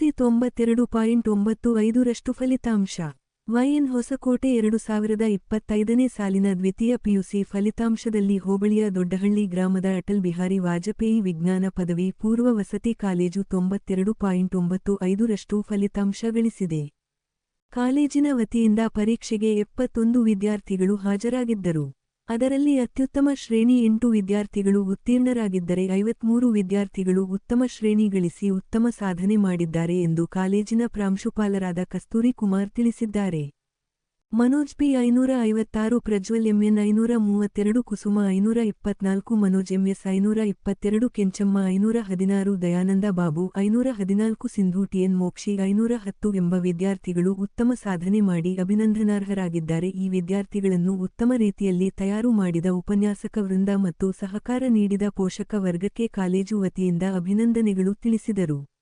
PUC ತೊಂಬತ್ತೆರಡು point ಒಂಬತ್ತು ಐದರಷ್ಟು ಫಲಿತಾಂಶ. ವೈಎನ್ ಹೊಸಕೋಟೆ ಎರಡು ಸಾವಿರದ ಇಪ್ಪತ್ತೈದನೇ ಸಾಲಿನ ದ್ವಿತೀಯ ಪಿಯುಸಿ ಫಲಿತಾಂಶದಲ್ಲಿ ಹೋಬಳಿಯ ದೊಡ್ಡಹಳ್ಳಿ ಗ್ರಾಮದ ಅಟಲ್ ಬಿಹಾರಿ ವಾಜಪೇಯಿ ವಿಜ್ಞಾನ ಪದವಿ ಪೂರ್ವ ವಸತಿ ಕಾಲೇಜು ತೊಂಬತ್ತೆರಡು ಪಾಯಿಂಟ್ ಒಂಬತ್ತು ಐದರಷ್ಟು ಫಲಿತಾಂಶ ಗಳಿಸಿದೆ. ಕಾಲೇಜಿನ ವತಿಯಿಂದ ಪರೀಕ್ಷೆಗೆ ಎಪ್ಪತ್ತೊಂದು ವಿದ್ಯಾರ್ಥಿಗಳು ಹಾಜರಾಗಿದ್ದರು. ಅದರಲ್ಲಿ ಅತ್ಯುತ್ತಮ ಶ್ರೇಣಿ ಎಂಟು ವಿದ್ಯಾರ್ಥಿಗಳು ಉತ್ತೀರ್ಣರಾಗಿದ್ದರೆ ಐವತ್ಮೂರು ವಿದ್ಯಾರ್ಥಿಗಳು ಉತ್ತಮ ಶ್ರೇಣಿ ಗಳಿಸಿ ಉತ್ತಮ ಸಾಧನೆ ಮಾಡಿದ್ದಾರೆ ಎಂದು ಕಾಲೇಜಿನ ಪ್ರಾಂಶುಪಾಲರಾದ ಕಸ್ತೂರಿ ಕುಮಾರ್ ತಿಳಿಸಿದ್ದಾರೆ. ಮನೋಜ್ ಪಿ ಐನೂರ ಐವತ್ತಾರು, ಪ್ರಜ್ವಲ್ ಎಂಎನ್ ಐನೂರ ಮೂವತ್ತೆರಡು, ಕುಸುಮ ಐನೂರ ಇಪ್ಪತ್ನಾಲ್ಕು, ಮನೋಜ್ ಎಂಎಸ್ ಐನೂರ ಇಪ್ಪತ್ತೆರಡು, ಕೆಂಚಮ್ಮ ಐನೂರ ಹದಿನಾರು, ದಯಾನಂದ ಬಾಬು ಐನೂರ ಹದಿನಾಲ್ಕು, ಸಿಂಧು ಟಿಎನ್ ಮೋಕ್ಷಿ ಐನೂರ ಹತ್ತು ಎಂಬ ವಿದ್ಯಾರ್ಥಿಗಳು ಉತ್ತಮ ಸಾಧನೆ ಮಾಡಿ ಅಭಿನಂದನಾರ್ಹರಾಗಿದ್ದಾರೆ. ಈ ವಿದ್ಯಾರ್ಥಿಗಳನ್ನು ಉತ್ತಮ ರೀತಿಯಲ್ಲಿ ತಯಾರು ಮಾಡಿದ ಉಪನ್ಯಾಸಕ ವೃಂದ ಮತ್ತು ಸಹಕಾರ ನೀಡಿದ ಪೋಷಕ ವರ್ಗಕ್ಕೆ ಕಾಲೇಜು ವತಿಯಿಂದ ಅಭಿನಂದನೆಗಳು ತಿಳಿಸಿದರು.